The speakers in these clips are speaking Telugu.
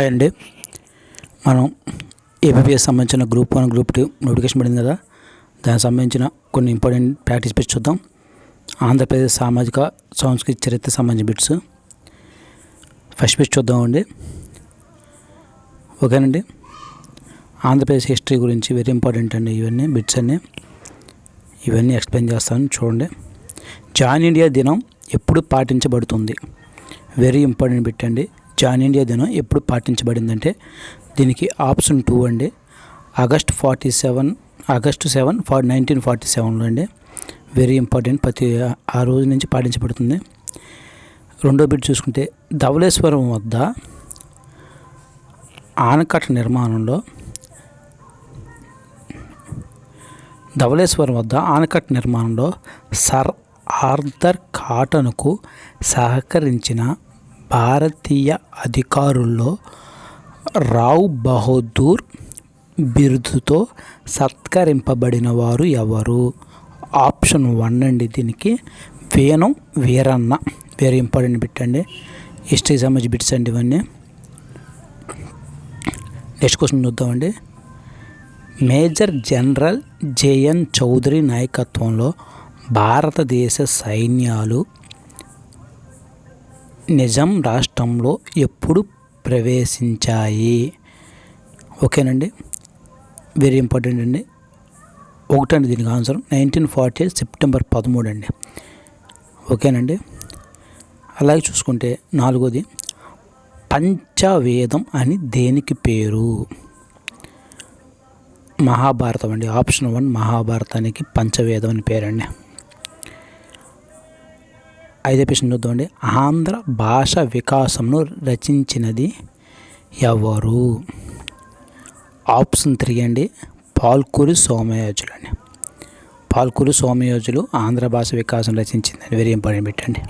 హాయ్ అండి. మనం ఏపీఎస్ సంబంధించిన group one group two notification పడింది కదా? దానికి సంబంధించిన కొన్ని ఇంపార్టెంట్ ప్రాక్టీస్ బిట్స్ చూద్దాం. ఆంధ్రప్రదేశ్ సామాజిక సాంస్కృతిక చరిత్ర సంబంధించిన బిట్స్. ఫస్ట్ బిట్ చూద్దామండి ఓకేనండి ఆంధ్రప్రదేశ్ హిస్టరీ గురించి వెరీ ఇంపార్టెంట్ అండి ఇవన్నీ బిట్స్ అన్నీ. ఇవన్నీ ఎక్స్ప్లెయిన్ చేస్తాను చూడండి. జాన్ ఇండియా దినం ఎప్పుడు పాటించబడుతుంది? వెరీ ఇంపార్టెంట్ బిట్ అండి. జాన్ ఇండియా దినం ఎప్పుడు పాటించబడిందంటే దీనికి ఆప్షన్ టూ అండి. August forty seven August seven for nineteen forty సెవెన్లో అండి. వెరీ ఇంపార్టెంట్ ప్రతి ఆ రోజు నుంచి పాటించబడుతుంది. రెండో బిట్ చూసుకుంటే ధవళేశ్వరం వద్ద ఆనకట్ట నిర్మాణంలో ధవళేశ్వరం వద్ద ఆనకట్ట నిర్మాణంలో సర్ ఆర్థర్ కాటన్కు సహకరించిన భారతీయ అధికారుల్లో రావ్ బహదూర్ బిరుదుతో సత్కరింపబడిన వారు ఎవరు? ఆప్షన్ వన్ అండి దీనికి. Venam Veeranna. Very important bit అండి. హిస్టరీ సంబంధించి బిట్స్ అండి ఇవన్నీ. నెక్స్ట్ క్వశ్చన్ చూద్దామండి major general J N Chaudhuri నాయకత్వంలో భారతదేశ సైన్యాలు నిజాం రాష్ట్రంలో ఎప్పుడు ప్రవేశించాయి? ఓకేనండి. వెరీ ఇంపార్టెంట్ అండి. ఒకటండి దీనికి answer nineteen forty eight September పదమూడు అండి ఓకేనండి. అలాగే చూసుకుంటే నాలుగోది పంచవేదం అని దేనికి పేరు? మహాభారతం అండి. ఆప్షన్ వన్ మహాభారతానికి పంచవేదం అని పేరండి. ఐదో ప్రశ్న చూద్దామండి. ఆంధ్ర భాష వికాసంను రచించినది ఎవరు? ఆప్షన్ త్రీ అండి. పాల్కూరి సోమయాజులు అండి. పాల్కూరి సోమయాజులు ఆంధ్ర భాష వికాసం రచించింది వెరీ ఇంపార్టెంట్ పెట్టండి.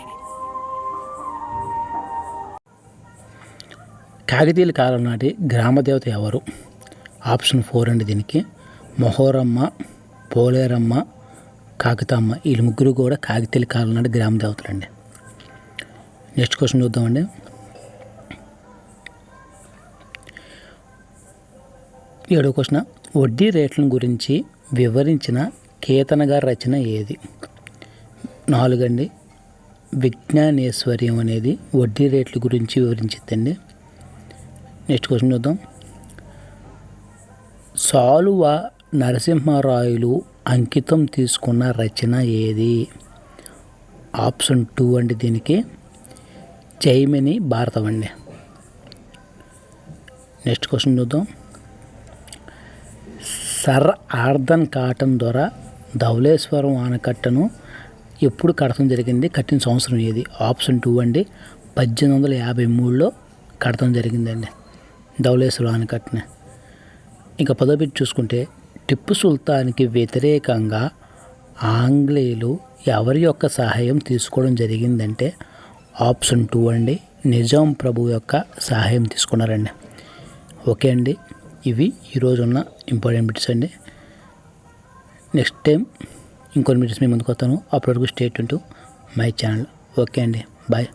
కాగితీయుల కాలం నాటి గ్రామదేవత ఎవరు? ఆప్షన్ ఫోర్ అండి దీనికి. మొహోరమ్మ పోలేరమ్మ కాకితమ్మ వీళ్ళు ముగ్గురు కూడా కాకతీయుల కాలం నాటి గ్రామ దేవతలండి. నెక్స్ట్ క్వశ్చన్ చూద్దామండి. ఏడో క్వశ్చన్. వడ్డీ రేట్ల గురించి వివరించిన కేతన గారి రచన ఏది? నాలుగండి. విజ్ఞానేశ్వర్యం అనేది వడ్డీ రేట్ల గురించి వివరించిద్దండి. నెక్స్ట్ క్వశ్చన్ చూద్దాం. సాలువ నరసింహారాయులు అంకితం తీసుకున్న రచన ఏది? ఆప్షన్ టూ అండి దీనికి. జైమిని భారతం అండి నెక్స్ట్ క్వశ్చన్ చూద్దాం. సర్ ఆర్దన్ కాటన్ ద్వారా ధవళేశ్వరం ఆనకట్టను ఎప్పుడు కడతం జరిగింది? కట్టిన సంవత్సరం ఏది? ఆప్షన్ టూ అండి. పద్దెనిమిది వందల యాభై మూడులో కడతం జరిగిందండి ధవళేశ్వరం ఆనకట్టని. ఇంకా పదో చూసుకుంటే టిప్పు సుల్తాన్కి వ్యతిరేకంగా ఆంగ్లేయులు ఎవరి యొక్క సహాయం తీసుకోవడం జరిగిందంటే ఆప్షన్ టూ అండి. నిజాం ప్రభు యొక్క సహాయం తీసుకున్నారండి. ఓకే అండి. ఇవి ఈరోజు ఉన్న ఇంపార్టెంట్ బిట్స్ అండి. నెక్స్ట్ టైం ఇంకొన్ని బిట్స్ మీ ముందుకు వస్తాను. అప్పటివరకు స్టేట్ ఉంటూ మై ఛానల్. ఓకే అండి. బాయ్.